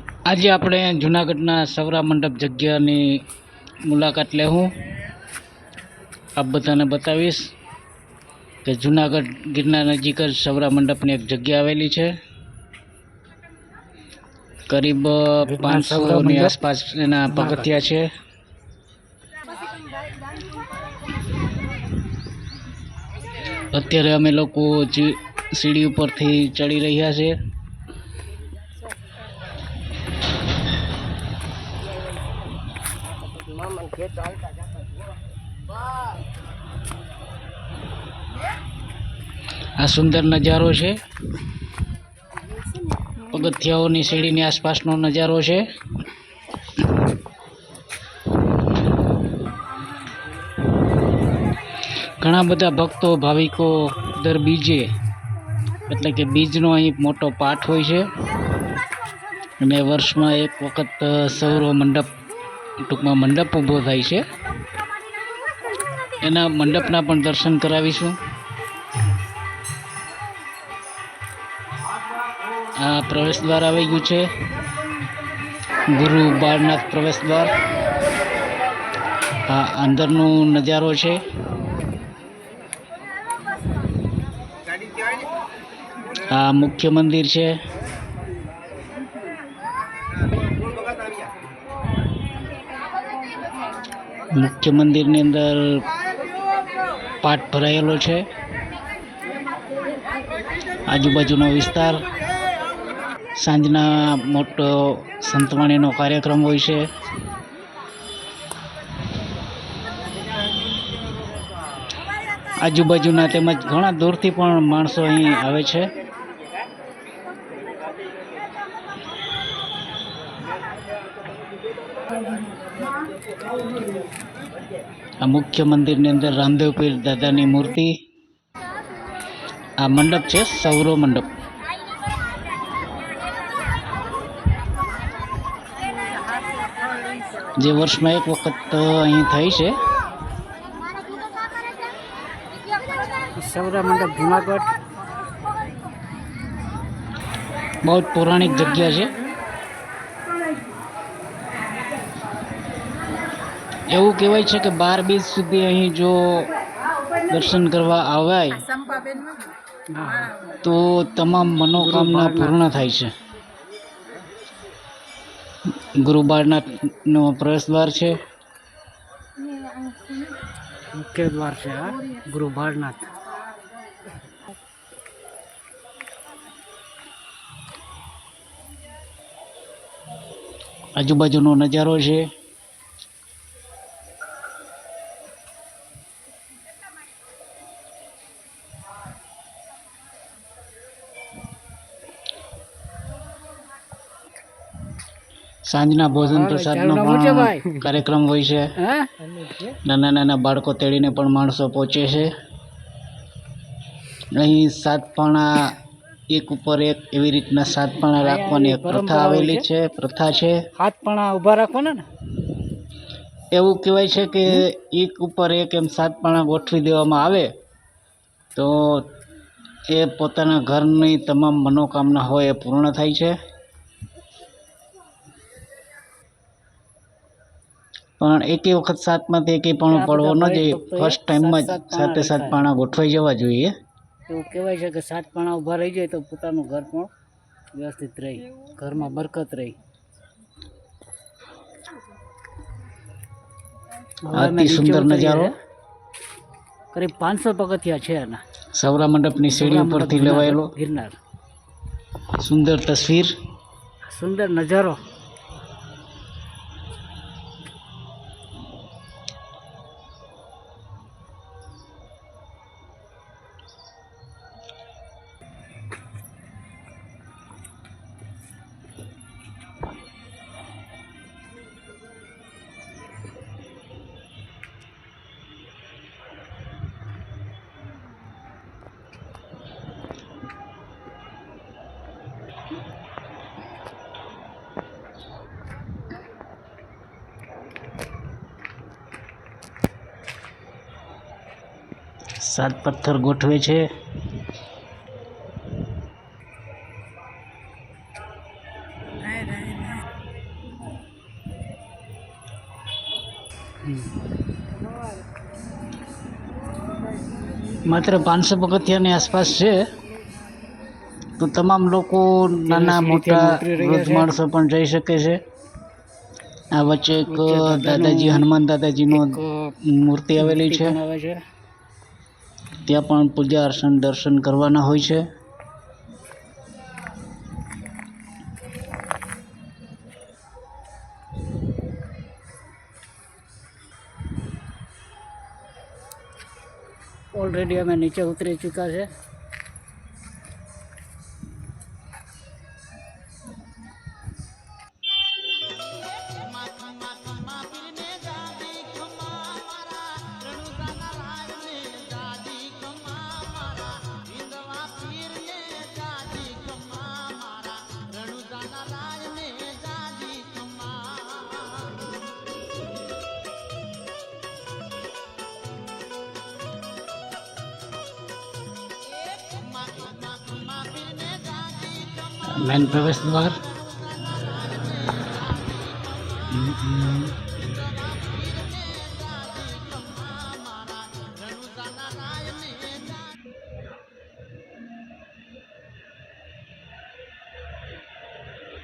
આજે આપણે જૂનાગઢના સૌરા મંડપ જગ્યાની મુલાકાત લેવું આપ બધાને બતાવીશ કે જૂનાગઢ ગિરનાર નજીક જ સૌરા મંડપની એક જગ્યા આવેલી છે. કરીબ પાંચસોની આસપાસ એના પગથિયા છે. અત્યારે અમે લોકો સીડી ઉપરથી ચડી રહ્યા છે આ સુંદર નજારો છે. પગથિયાઓની સીડીની આસપાસનો નજારો છે. ઘણા બધા ભક્તો, ભાવિકો દર બીજે, એટલે કે બીજનો અહીં મોટો પાઠ હોય છે. અને વર્ષમાં એક વખત સૌરવ સૌરો મંડપ ટૂંકમાં મંડપ ઊભો થાય છે. એના મંડપના પણ દર્શન કરાવીશું. આ પ્રવેશ દ્વાર આવી ગયું છે. ગુરુ બારનાથ પ્રવેશ દ્વાર. આ અંદરનો નજારો છે. આ મુખ્ય મંદિર છે. મુખ્ય મંદિરની અંદર પાઠ ભરાયેલો છે. આજુબાજુનો વિસ્તાર. સાંજના મોટો સંતવાણીનો કાર્યક્રમ હોય છે. આજુબાજુના તેમજ ઘણા દૂરથી પણ માણસો અહીં આવે છે. આ મુખ્ય મંદિરની અંદર રામદેવપીર દાદાની મૂર્તિ આ મંડપ છે સૌરો મંડપ. જે વર્ષમાં એક વખત અહીં થઈ છે. સૌરા મંડપ જુનાગઢ બહુ જ પૌરાણિક જગ્યા છે. એવું કહેવાય છે કે બાર બીજ સુધી અહીં જો દર્શન કરવા આવાય તો તમામ મનોકામના પૂર્ણ થાય છે. ગુરુ બારનાથનો પ્રવેશ દ્વાર છે. મુખ્ય દ્વાર છે આ ગુરુ ભારનાથ આજુબાજુનો નજારો છે. સાંજના ભોજન પ્રસાદનો પણ કાર્યક્રમ હોય છે. નાના નાના બાળકો તેડીને પણ માણસો પહોંચે છે. અહીં સાતપાણા એક ઉપર એક એવી રીતના સાતપાણા રાખવાની એક પ્રથા આવેલી છે. પ્રથા છે. સાતપાણા પણ ઊભા રાખવાના ને? એવું કહેવાય છે કે એક ઉપર એક એમ સાતપાણા ગોઠવી દેવામાં આવે તો એ પોતાના ઘરની તમામ મનોકામના હોય એ પૂર્ણ થાય છે. પણ એકે વખત સાતમાંથી એકે પણ પડવો ન જોઈએ. ફર્સ્ટ ટાઈમમાં જ સાતે સાત પાણા ગોઠવાઈ જવા જોઈએ. એવું કહેવાય છે કે સાત પાણા ઊભા રહી જાય તો પોતાનું ઘર પણ વ્યવસ્થિત રહે. ઘરમાં બરકત રહે. અતિ સુંદર નજારો. કરીબ પાંચસો પગથિયા છે એના સૌરા મંડપની સીડી ઉપરથી લેવાયેલો. ગિરનાર. સુંદર તસવીર. સુંદર નજારો. સાત પથ્થર ગોઠવે છે. માત્ર પાંચસો પગથિયાની આસપાસ છે. તો તમામ લોકો નાના મોટા વૃદ્ધ માણસો પણ જઈ શકે છે. આ વચ્ચે એક દાદાજી હનુમાન દાદાજીનો મૂર્તિ આવેલી છે. ત્યાં પણ પૂજા અર્ચન દર્શન કરવાના હોય છે. ઓલરેડી અમે નીચે ઉતરી ચૂક્યા છે. મેન પ્રવેશ દ્વાર